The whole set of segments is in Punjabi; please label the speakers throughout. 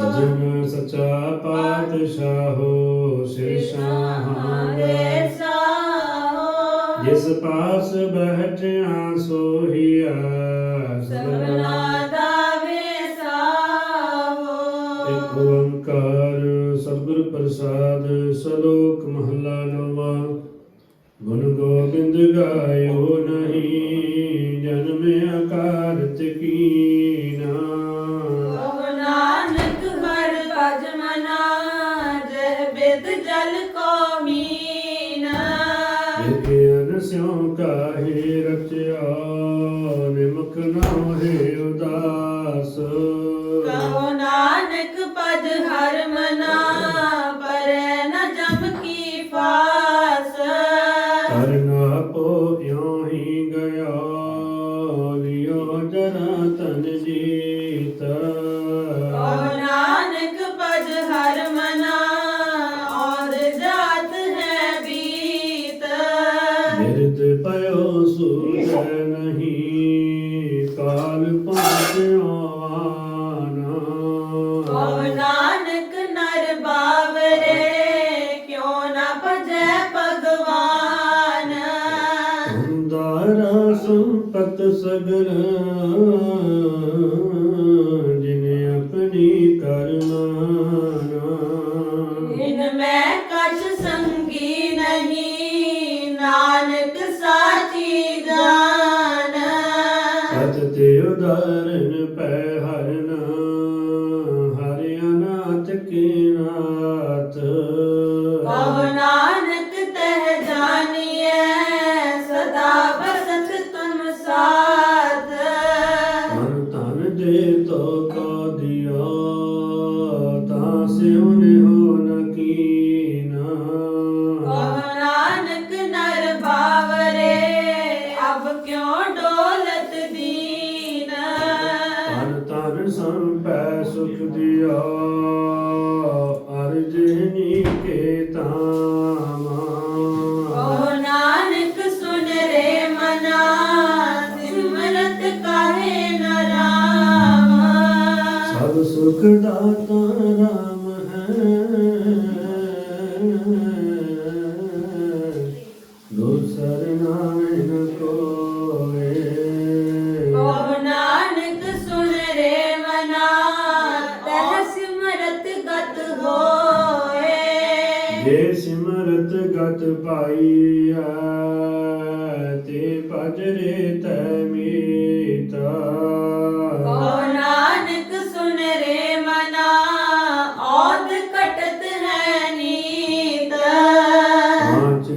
Speaker 1: ਜਗ ਸਚਾ ਪਾਤਸ਼ਾਹੋ ਜਿਸ ਪਾਸ ਬਹਿਟਿਆ ਸੋਹੀਆ ਪ੍ਰਸਾਦ ਸਲੋਕ ਮਹਲਾ ਨਵਾ ਗੁਣ ਗੋਬਿੰਦ ਗਾਇਓ ਨਹੀਂ।
Speaker 2: हर
Speaker 1: मना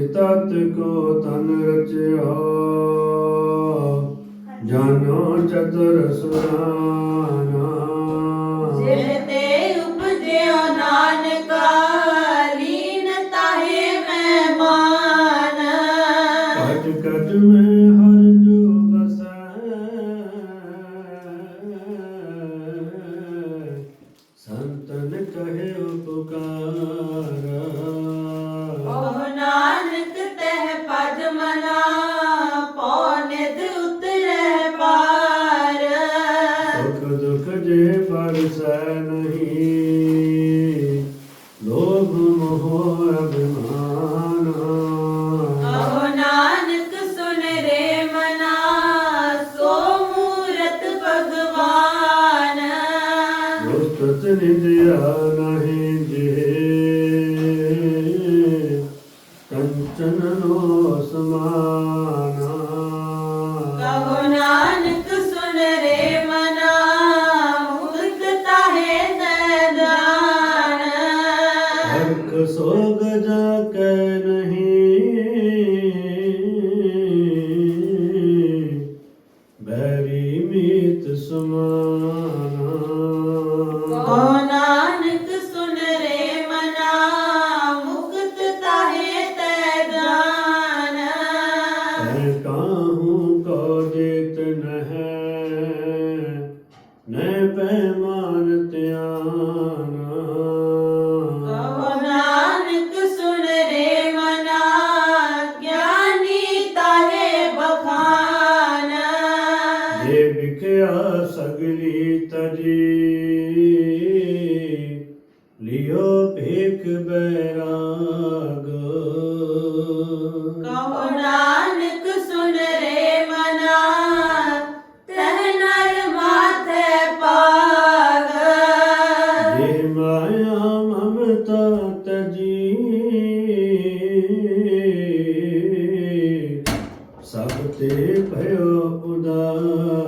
Speaker 1: ਤਤ ਕੋ ਤਨ ਰਚਿਆ। ਜਾਨੋ ਚਤੁਰ ਸੁਰਾਨਾ।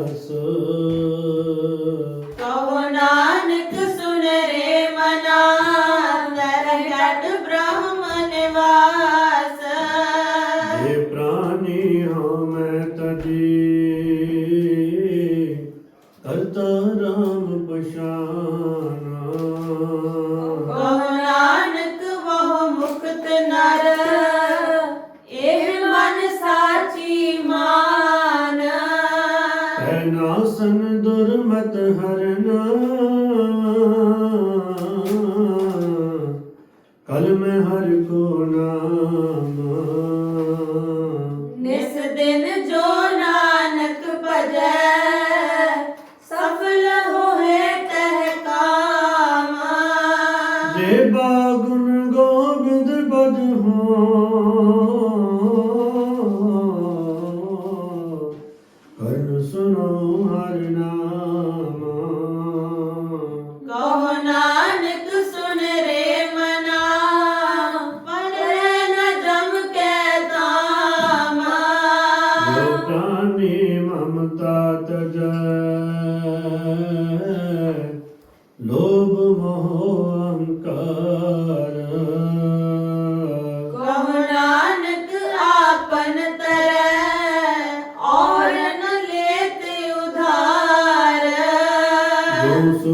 Speaker 1: রসুল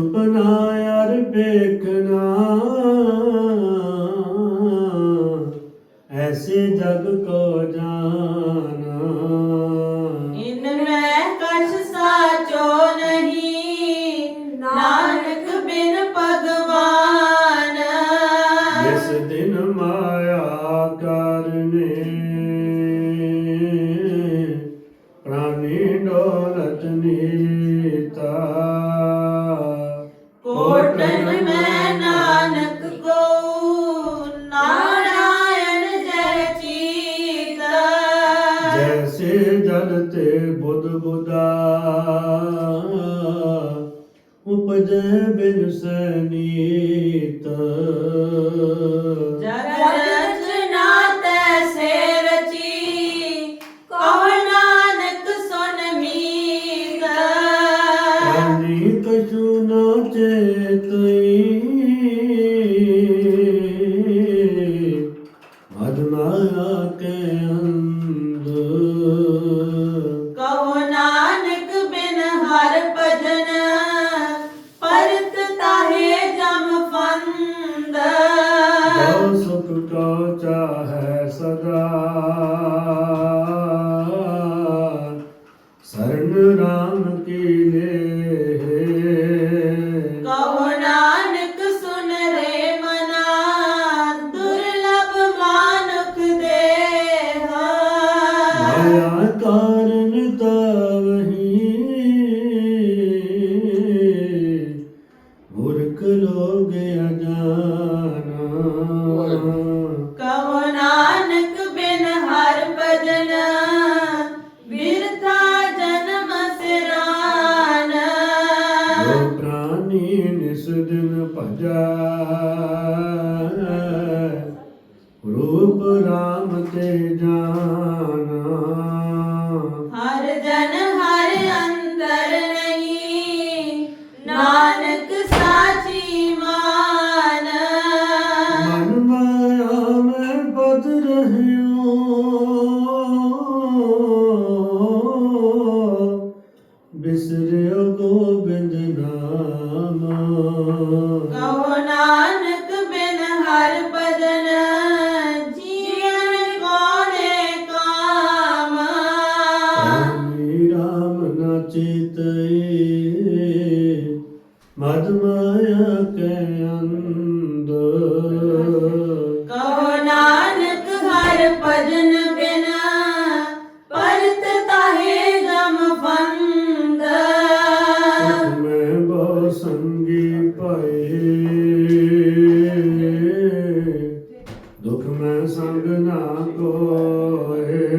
Speaker 1: ਸੁਪਨਾ ਯਾਰ ਵੇਖਣਾ। ਐਸੇ ਜਗ ਕੋ
Speaker 2: ਜਾ
Speaker 1: कीर्तन hills. গো হে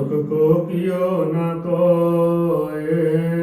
Speaker 1: ਦੁਖ ਕੋ ਕਿਓ ਨ ਕੋਏ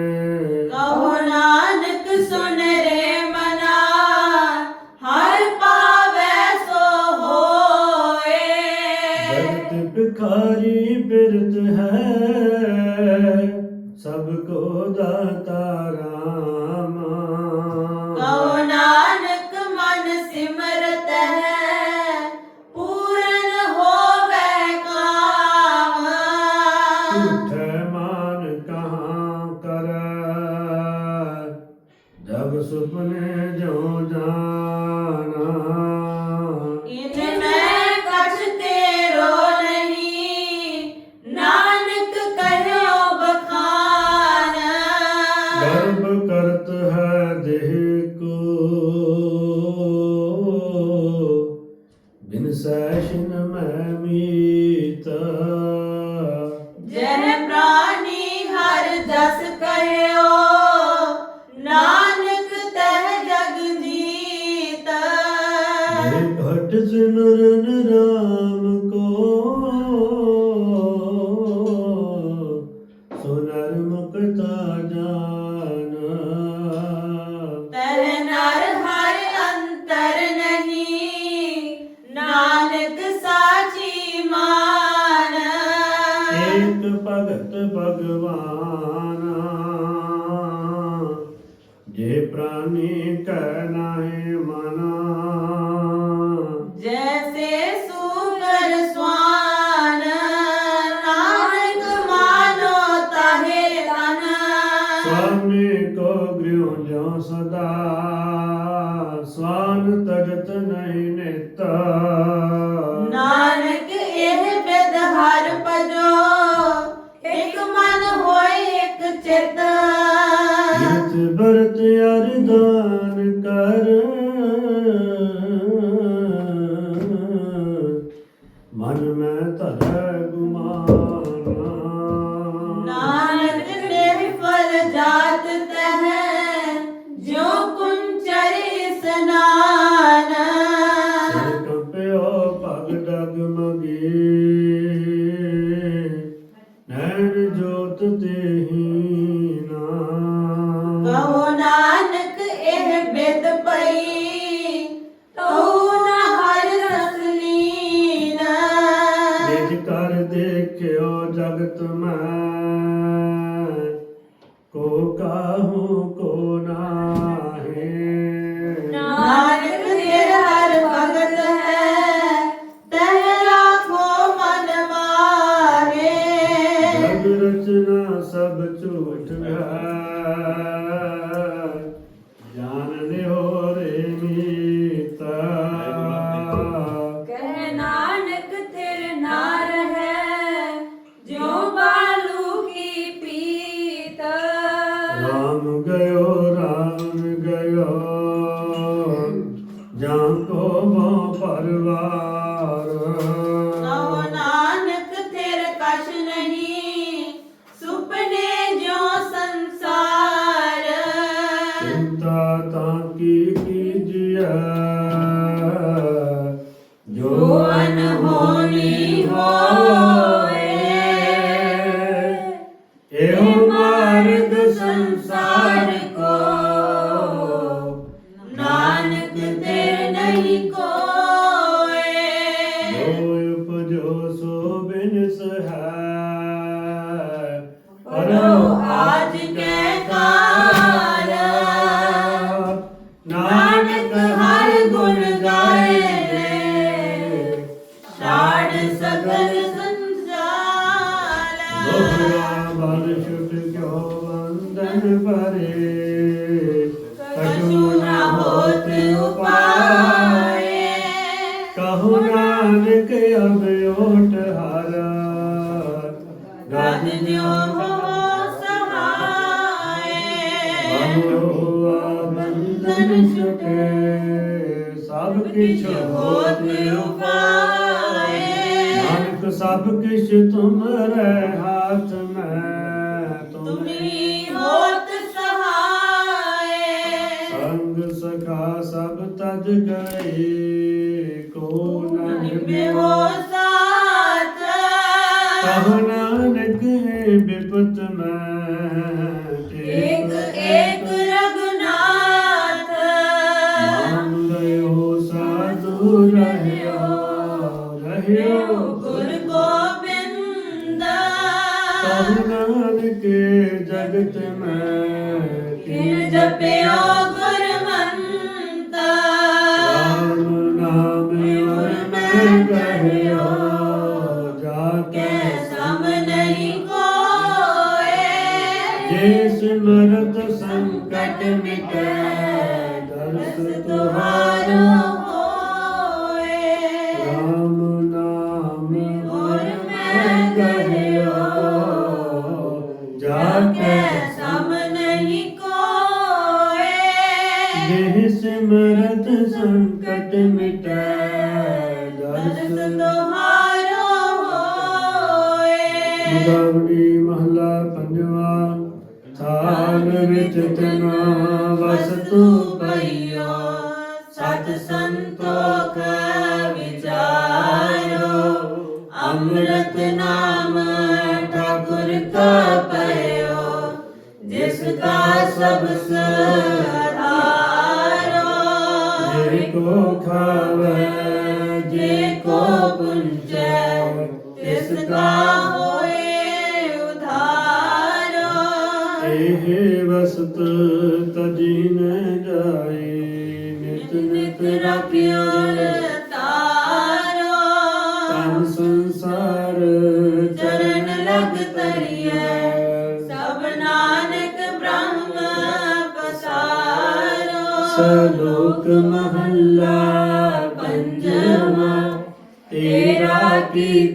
Speaker 1: ਜੇ
Speaker 2: ਪ੍ਰਾਨੀ ਹੋਤ ਉਪਾਏ
Speaker 1: ਨਾਨਕ ਸਭ ਕਿਛ ਤੁਮਰੇ ਹੱਥ ਮੈਂ ਤੁਮਰੀ
Speaker 2: ਹੋ
Speaker 1: ਜਾ ਕੇ ਜੇ ਸਿਮਰਤ ਸੰਕਟ ਮਿਟੇ
Speaker 2: ਅੰਮ੍ਰਿਤ ਨਾਮ ਠਾਕੁਰ ਕਾ ਪਇਓ ਜਿਸ ਕਾ ਸਭ ਸਹਾਰੋ।
Speaker 1: ਜੇ ਕੋ ਖਾਵੇ
Speaker 2: ਜੇ ਕੋ ਪੁੰਜੈ ਤਿਸ ਕਾ ਹੋਏ ਉਧਾਰੋ।
Speaker 1: ਇਹ ਵਸਤ ਤਜੀ ਨ ਜਾਏ ਨਿਤ
Speaker 2: ਨਿਤ
Speaker 1: ਮਹੱਲਾ ਪੰਜਵਾਂ
Speaker 2: ਤੇਰਾ ਕੀ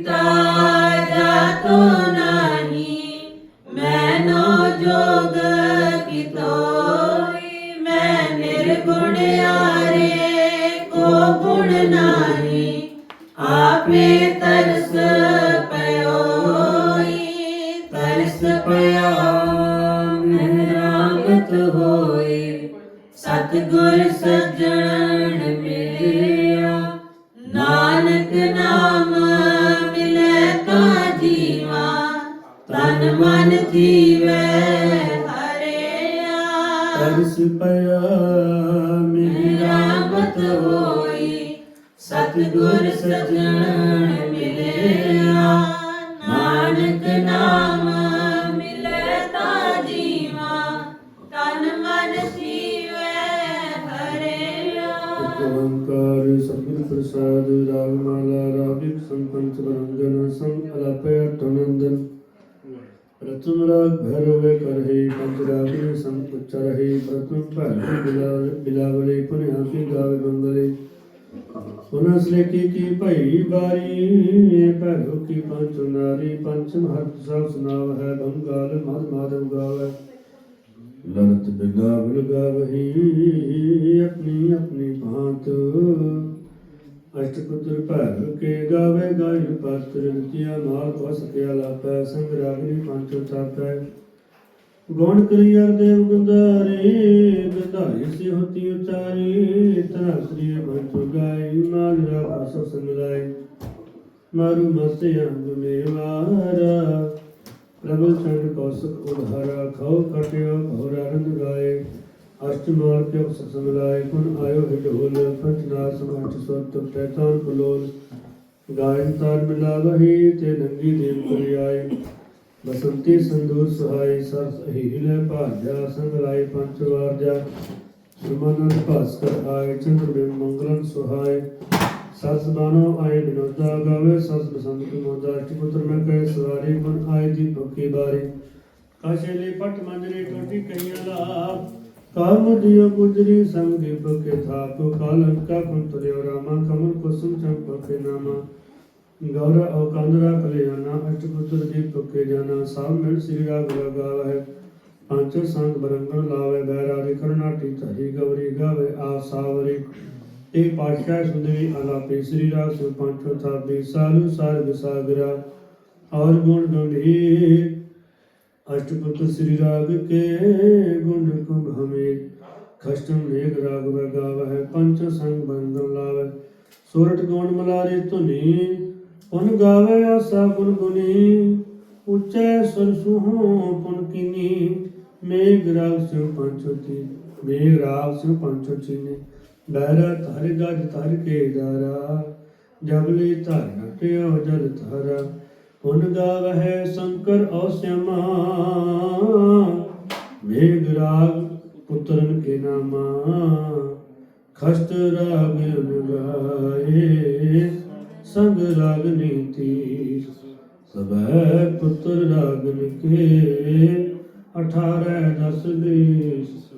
Speaker 1: ਹਟ ਸਭ ਸੁਨਾਵ ਹੈ ਬੰਗਾਲ ਮਨ ਮਾਦਵ ਗਾਵੇ ਲਲਤ ਬਿਗਾ ਬਿਲਗਾ ਵਹੀ ਆਪਣੀ ਆਪਣੀ ਭਾਂਤ। ਅਸ਼ਟ ਪੁੱਤਰ ਭਰ ਕੇ ਗਾਵੇ ਗਾਇਨ ਪਾਤਰ ਵਿਤਿਆ ਮਾਲ ਵਸ ਕਿਆ ਲਾਪੈ ਸੰਗ ਰਾਗਨੀ ਪੰਚ ਤਾਪੈ ਗੌਣ ਕਰੀ ਅਰ ਦੇਵ ਗੁੰਦਾਰੇ ਗੰਧਾਰੀ ਸੇ ਹੋਤੀ ਉਚਾਰੀ ਤਨ ਸ੍ਰੀ ਮੰਤੁ ਗਾਈ ਮਾਨ ਰਸ ਸੰਗ ਲਾਈ ਮਾਰੂ ਮਸੇ ਅੰਗ ਮੇਵਾਰਾ। ਪ੍ਰਭਲ ਚੰਡ ਕੌਸਕ ਉਧਾਰਾ ਖਾਉ ਕਟਿਓ ਹੋਰ ਰੰਗ ਗਾਏ। ਅਸ਼ਟ ਮਾਰ ਕੇ ਉਸ ਸੰਗਲਾਏ ਕੁਨ ਆਇਓ ਹਿਡੋਲ ਪੰਚਨਾ ਸਮਾਚ ਸੰਤ ਤੈਤਾਨ ਬਲੋਲ ਗਾਇਨ ਤਾਨ ਮਿਲਾਵਹੀ ਤੇ ਨੰਗੀ ਦੇਵ ਕਰੀ ਆਏ ਬਸੰਤੀ ਸੰਦੂਰ ਸਹਾਈ ਸਤ ਹੀਲੇ ਭਾਜਾ ਸੰਗਲਾਏ ਪੰਚ ਵਾਰ ਜਾ ਸੁਮਨਨ ਭਾਸਕਰ ਆਏ ਚੰਦਰ ਬਿੰਬ ਮੰਗਲਨ ਸਹਾਈ ਸਸ ਬਾਨੋ ਆਏ ਬਿਨੋਦਾ ਗਾਵੇ ਸਸ ਬਸੰਤ ਮੋਦਾ ਅਸ਼ਟਪੁੱਤਰ ਮੈਂ ਕਹੇ, ਸਵਾਰੀ ਮਨ ਆਏ ਦੀ ਭੁੱਖੀ ਬਾਰੀ। ਕਾਸ਼ੇਲੇ ਪਟ ਮੰਜਰੇ ਟੋਟੀ ਕਈਆਂ ਲਾ ਕਾਮ ਦਿਓ ਗੁਜਰੀ ਸੰਗੇ ਭੁਖੇ ਥਾਪ ਕਾਲਨ ਕਾ ਕੁੰਤਰਿਓ ਰਾਮਾ, ਕਮਲ ਕੁਸਮ ਚੰਪਕੇ ਨਾਮਾ। ਗੌਰ ਔ ਕੰਦਰਾ ਕਲਿਆਣਾ ਅਸ਼ਟਪੁੱਤਰ ਦੀ ਭੁਖੇ ਜਾਣਾ ਸਾਹ ਮਿਲ ਸ੍ਰੀ ਰਾਗ ਲਗਾਵੇ ਪੰਚ ਸੰਗ ਬਰੰਗਣ ਲਾਵੇ ਬਹਿ ਰਾਧੇ ਕਰਨਾਟੀ ਗਵਰੀ ਗਾਵੇ ਆ ਇਹ ਪਾਤਸ਼ਾਹ ਸੁੰਦਰੀ ਆਲਾ ਪੇਸਰੀ ਰਾ ਸੋ ਪੰਚੋ ਥਾ ਬੇਸਾਲੂ ਸਾਰ ਵਿਸਾਗਰਾ ਔਰ ਗੁਣ ਗੁਣੀ ਅਸ਼ਟਪੁਰ ਸ੍ਰੀ ਰਾਗ ਕੇ ਗੁਣ ਕੁੰਭ ਹਮੇ ਖਸ਼ਟਮ ਵੇਗ ਰਾਗ ਵਗਾਵਹਿ, ਪੰਚ ਸੰਗ ਬੰਧਨ ਲਾਵੈ ਸੋਰਠ ਗੋਣ ਮਲਾਰੇ ਧੁਨੀ, ਪੁਨ ਗਾਵੈ ਆਸਾ ਗੁਣ ਗੁਨੀ। ਉੱਚੈ ਸੁਰ ਸੁਹੋ ਪੁਨ ਕਿਨੀ, ਮੇਘ ਰਾਗ ਸਿਉ ਪੰਚੋਤੀ ਮੇਘ ਰਾਗ ਸਿਉ ਪੰਚੋਤੀ ਨੇ ਬਹਿਰਾ ਧਰ ਗਜ ਧਰ ਕੇ ਦਾਰਾ ਜਬਲੇ ਧਰ ਨਟਿਓ ਜਲ ਧਾਰਾ, ਪੁਨ ਗਾਵਹਿ ਸ਼ੰਕਰ ਔਸਿਆਮਾ। ਮੇਘ ਰਾਗ ਪੁੱਤਰਨ ਕੇ ਨਾਮਾ, ਖਸਤ ਰਾਗ ਅਨਗਾਏ। ਸੰਗ ਰਾਗ ਨੀਤੀ, ਸਭੈ ਪੁੱਤਰ ਰਾਗਨ ਕੇ 18 ਦਸ ਬੀਸ।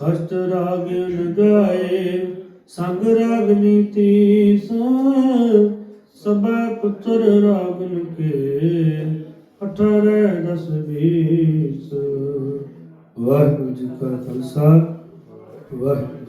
Speaker 1: ਖਸਤ ਰਾਗਨ ਗਾਏ ਸੰਗ ਰਾਗ ਨੀਤੀ ਸਭੈ ਪੁੱਤਰ ਰਾਗਨ ਕੇ 18 ਦਸ ਬੀਸ। ਵਾਹਿਗੁਰੂ ਜੀ ਕਾ ਖਾਲਸਾ, ਵਾਹਿਗੁਰੂ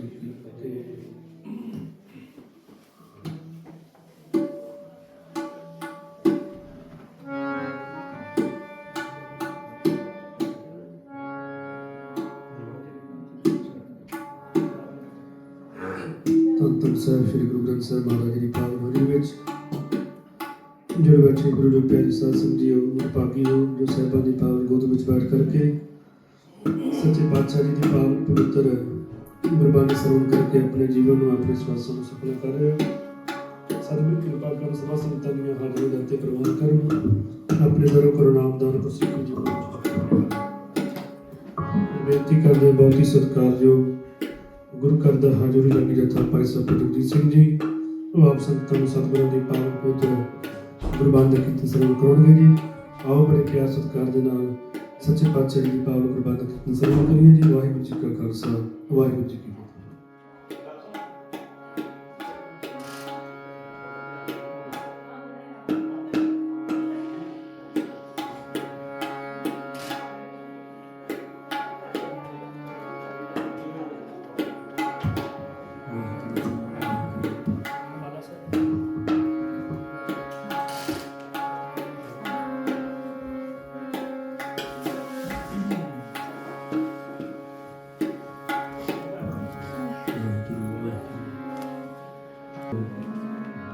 Speaker 1: ਜਿਹੜੇ ਬੱਚੇ ਗੁਰੂ ਦੇ ਪਿਆਰੇ ਸਾਧ ਸੰਗੀਓ ਭਾਗੀ ਹੋ ਜੋ ਸਾਹਿਬਾਂ ਦੀ ਪਾਵਨ ਗੋਦ ਵਿੱਚ ਬੈਠ ਕਰਕੇ ਸੱਚੇ ਪਾਤਸ਼ਾਹ ਜੀ ਦੀ ਪਾਵਨ ਪਵਿੱਤਰ ਗੁਰਬਾਣੀ ਸਰਵਣ ਕਰਕੇ ਆਪਣੇ ਜੀਵਨ ਨੂੰ, ਆਪਣੇ ਸਵਾਸਾਂ ਨੂੰ ਸਫਲ ਕਰ ਰਹੇ ਹੋ। ਸਰਬਤ ਕਿਰਪਾ ਕਰ ਸਭਾ ਸੰਤਾਂ ਦੀਆਂ ਹਾਜ਼ਰੀ ਦਾਤੇ ਪ੍ਰਵਾਨ ਕਰਨ, ਆਪਣੇ ਦਰੋਂ ਕਰੋ ਕੋ ਸਿੱਖੀ ਜੀ ਬੇਨਤੀ ਕਰਦੇ ਬਹੁਤ ਹੀ ਸਤਿਕਾਰਯੋਗ ਗੁਰੂ ਘਰ ਦਾ ਹਾਜ਼ਰੀ ਲੱਗੀ ਜਥਾ ਭਾਈ ਸਾਹਿਬ ਸਿੰਘ ਜੀ, ਉਹ ਆਪ ਸੰਤਾਂ ਨੂੰ ਸਤਿਗੁਰਾਂ ਦੀ ਪਾਵਨ ਪਵਿੱਤਰ ਗੁਰਬਾਣੀ ਦਾ ਕੀਰਤਨ ਸਰਵਣ ਕਰੋਗੇ ਜੀ। ਆਓ ਬੜੇ ਪਿਆਰ ਸਤਿਕਾਰ ਦੇ ਨਾਲ ਸੱਚੇ ਪਾਤਸ਼ਾਹ ਜੀ ਦੀ ਪਾਵਨ ਗੁਰਬਾਣੀ ਦਾ ਕੀਰਤਨ ਸਰਵਣ ਕਰੀਏ ਜੀ ਵਾਹਿਗੁਰੂ ਜੀ ਕਾ ਖਾਲਸਾ, ਵਾਹਿਗੁਰੂ ਜੀ ਕੀ